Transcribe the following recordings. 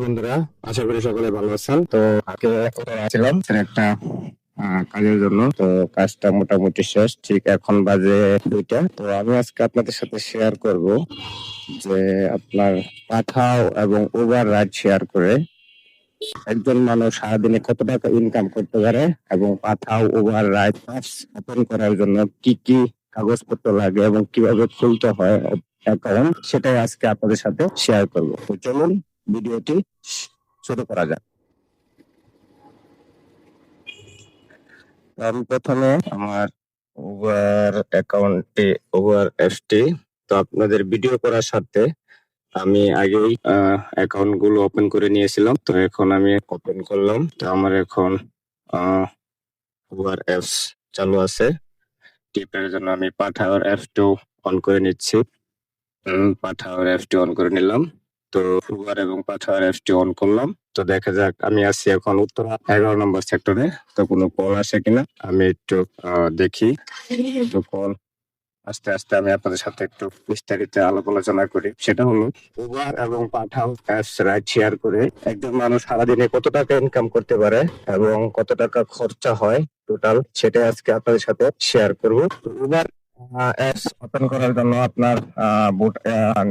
বন্ধুরা, আশা করি সকলে ভালো আছেন। তো একটা কাজের জন্য। তো কাজটা মোটামুটি শেষ, ঠিক এখন বাজে দুইটা। তো আমি আজকে আপনাদের সাথে শেয়ার করব যে আপনার পাঠাও এবং রাইড শেয়ার করে একজন মানুষ সারাদিনে কত টাকা ইনকাম করতে পারে এবং পাঠাও উবার রাইড ওপেন করার জন্য কি কি কাগজপত্র লাগে এবং কীভাবে খুলতে হয় অ্যাকাউন্ট সেটাই আজকে আপনাদের সাথে শেয়ার করব। তো চলুন ভিডিওটি শুরু করা যাক। আমি প্রথমে আমার উবার অ্যাকাউন্টে উবার এফটি তো আপনাদের ভিডিও করার সাথে আমি আগেই অ্যাকাউন্টগুলো ওপেন করে নিয়েছিলাম। তো এখন আমি ওপেন করলাম। তো আমার এখন উবার অ্যাপস চালু আছে। টিপের জন্য আমি পাঠাওয়ার অ্যাপটু অন করে নিচ্ছি। পাঠাওয়ার অ্যাপটি অন করে নিলাম। তো উবার এবং পাঠাওয়ার অ্যাপটি অন করলাম। তো দেখা যাক আমি আছি এখন উত্তরা এগারো নম্বর সেক্টরে তো কোনো কল আসে কিনা? আমি একটু দেখি। তো কল আস্তে আস্তে আমি আপনাদের সাথে একটু বিস্তারিত আলাপ আলোচনা করি। সেটা হলো উবার এবং পাঠাও অ্যাপস রাইড শেয়ার করে একজন মানুষ সারাদিনে কত টাকা ইনকাম করতে পারে এবং কত টাকা খরচা হয় টোটাল সেটাই আজকে আপনাদের সাথে শেয়ার করব। উবার অ্যাপস ওপেন করার জন্য আপনার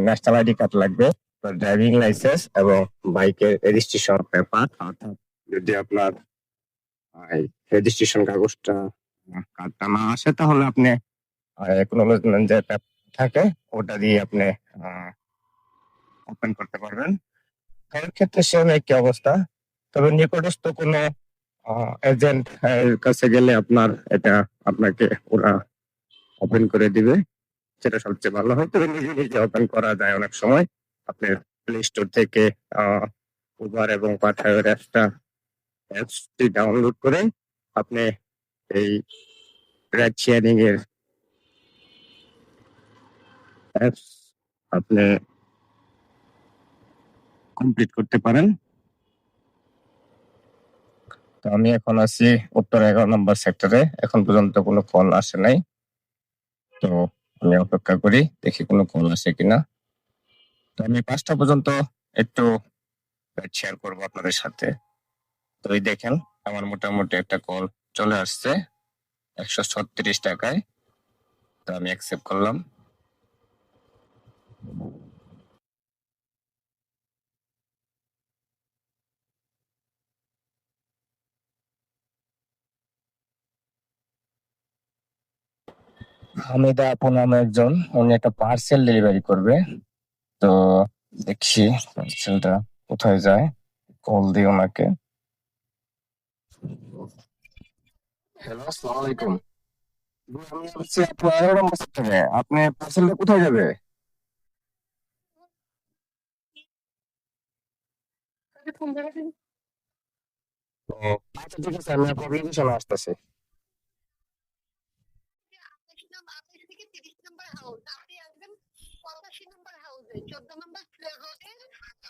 ন্যাশনাল আইডি কার্ড লাগবে। ড্রাইভিং লাইসেন্স এবং বাইকের রেজিস্ট্রেশন পেপার অর্থাৎ যদি আপনার রেজিস্ট্রেশন কাগজটা কার্ডটা না আসে, তাহলে আপনি যে থাকে, ওটা দিয়ে আপনি ওপেন করতে পারবেন। এর ক্ষেত্রে সেম একই অবস্থা। তবে নিকটস্থ কোনো এজেন্ট কাছে গেলে আপনার এটা আপনাকে ওরা ওপেন করে দিবে। সেটা সবচেয়ে ভালো হয়। তবে নিজে নিজে ওপেন করা যায় অনেক সময়। আপনি প্লে স্টোর থেকে উবার এবং পাঠাওয়ের অ্যাপসটা অ্যাপসটি ডাউনলোড করে আপনি এই রাইড শেয়ারিং এর অ্যাপস আপনি কমপ্লিট করতে পারেন। তো আমি এখন আছি উত্তর এগারো নম্বর সেক্টরে এখন পর্যন্ত কোনো কল আসে নাই। তো আমি অপেক্ষা করি, দেখি কোনো কল আসে কিনা। তো আমি পাঁচটা পর্যন্ত একটু শেয়ার করব আপনাদের সাথে। তো এই দেখেন, আমার মোটামুটি একটা কল চলে আসছে একশো ছত্রিশ টাকায়। তো আমি অ্যাকসেপ্ট করলাম। হামিদা আপু নামে একজন, উনি একটা পার্সেল ডেলিভারি করবে। তো দেখছি পার্সেলটা কোথায় যায়? কল দিই ওনাকে। হ্যালো আসসালামু আলাইকুম। আমি হচ্ছে এগারো নম্বর সেক্টরে আপনি পার্সেলটা কোথায় যাবে? আচ্ছা ঠিক আছে আমি আপনার লোকেশনে আসতেছি আঠাশ নম্বর আঠাশ থেকে তিরিশ নম্বর হাউস আপনি আসবেন পঁচাশি নম্বর হাউসে চোদ্দ নম্বর ফ্লোর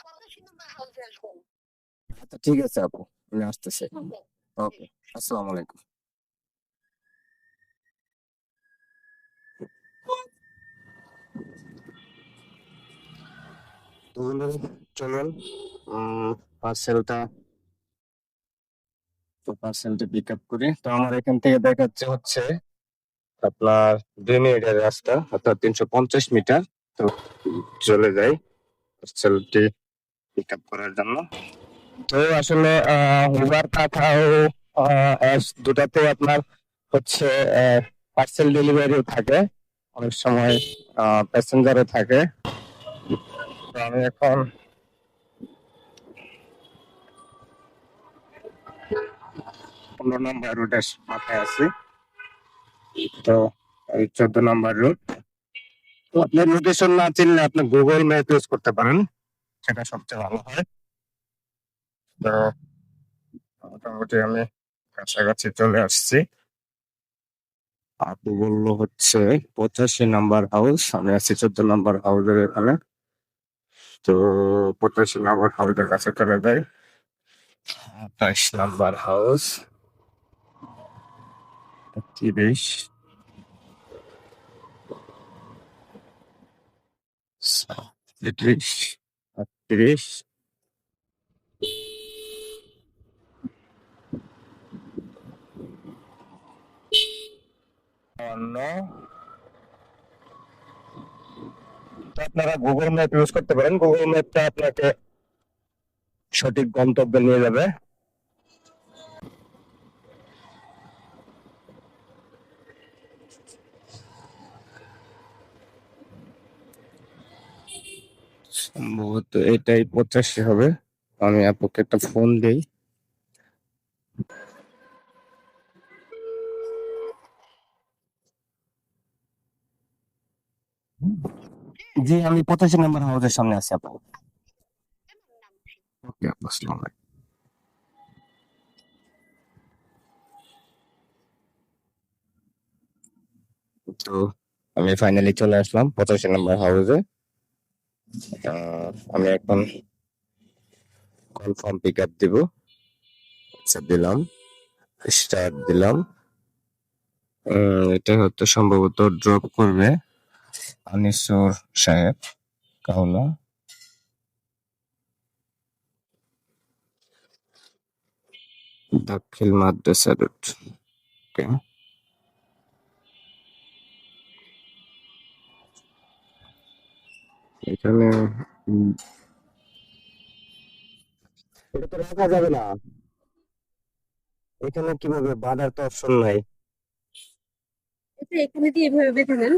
পঁচাশি নম্বর হাউসে আসবেন আচ্ছা ঠিক আছে আপু আমি আসতেছি। ওকে আসসালামু আলাইকুম। তো চলুন পার্সেলটা তো পার্সেলটা পিক আপ করি। তো আমার এখান থেকে দেখাচ্ছে হচ্ছে আপনার দুই মিনিটের রাস্তা অর্থাৎ তিনশো পঞ্চাশ মিটার। তো চলে যাই পার্সেলটি পিক আপ করার জন্য। তো আসলে উবার পাঠাও দুটাতে আপনার হচ্ছে পার্সেল ডেলিভারিও থাকে। অনেক সময় প্যাসেঞ্জারও থাকে। আমি এখন পনেরো নম্বর রুটের মাথায় আছি। তো এই চোদ্দ নম্বর রুট আপনি লোকেশন না চিনলে আপনি গুগল ম্যাপ ইউজ করতে পারেন। সেটা সবচেয়ে ভালো হয়। তো মোটামুটি আমি কাছাকাছি চলে আসছি। আপু বলল হচ্ছে পঁচাশি নাম্বার হাউস আমি আছি চোদ্দ নাম্বার হাউসের এখানে। তো পঁচাশি নাম্বার হাউসের কাছে চলে যাই। আঠাশ নাম্বার হাউস তিরিশ তিরিশ আটত্রিশ। আপনারা গুগল ম্যাপ ইউজ করতে পারেন। গুগল ম্যাপটা আপনাকে সঠিক গন্তব্যে নিয়ে যাবে। সম্ভবত এটাই পঁচাশি হবে। আমি আপুকে একটা ফোন দেই। জি আমি পঁচাশি নাম্বার হাউসের সামনে আছি আপু। ওকে আপু আসসালামু আলাইকুম। তো আমি ফাইনালি চলে আসলাম পঁচাশি নাম্বার হাউসে আমি এখন কনফার্ম পিক আপ দিব। আচ্ছা দিলাম। স্টার্ট দিলাম। এটা হয়তো সম্ভবত ড্রপ করবে আনিসুর সাহেব কাউলা দাখিল মাদ্রাসা রুট ওকে এখানে এটা তো রাখা যাবে না। এখানে কীভাবে বাঁধার তো অপশন নাই। এটা এখানে দিয়ে এভাবে বেঁধে নেন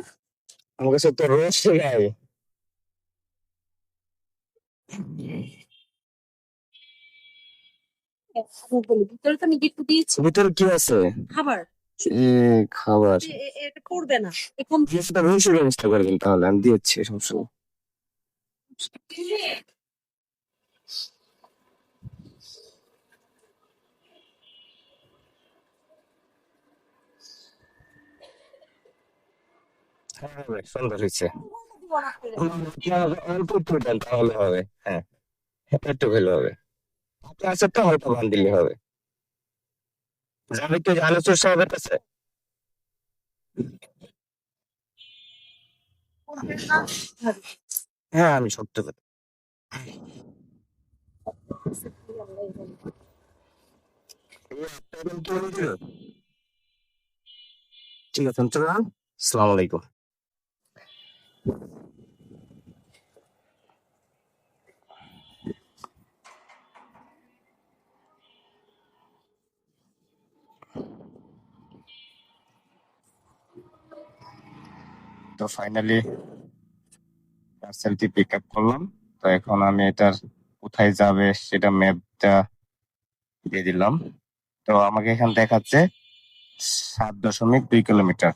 আমার কাছে তো রয়েছে নাই। আমি ভিতরে তো আমি একটু দিয়েছি। ভিতরে কি আছে? খাবার। খাবার। এটা পড়বে না। এখন রয়েছে ব্যবস্থা করবেন তাহলে আমি দিয়েছি নেই। হ্যাঁ সুন্দর হয়েছে। অল্প একটু দেন তাহলে হবে হ্যাঁ। একটু ভালো হবে। আপনি তো অল্প গান দিলে হবে। যাবে তো আলোচনা সাহেবের কাছে হ্যাঁ আমি সত্য কথা। ঠিক আছে চলুন আসসালামু আলাইকুম। তো ফাইনালি পার্সেলটি পিক আপ করলাম। তো এখন আমি এটার কোথায় যাবে সেটা ম্যাপটা দিয়ে দিলাম। তো আমাকে এখানে দেখাচ্ছে সাত দশমিক দুই কিলোমিটার।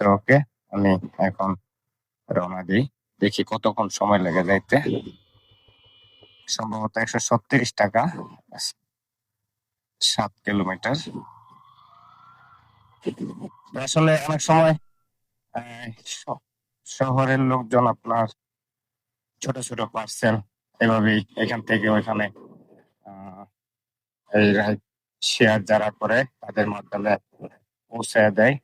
তো ওকে, আমি এখন রওনা দিই। দেখি কতক্ষণ সময় লেগে যাইতে। সম্ভবত একশো ছত্রিশ টাকা, সাত কিলোমিটার। আসলে অনেক সময় শহরের লোকজন আপনার ছোট ছোট পার্সেল এভাবেই এখান থেকে ওইখানে এই শেয়ার যারা করে তাদের মাধ্যমে পৌঁছে দেয়।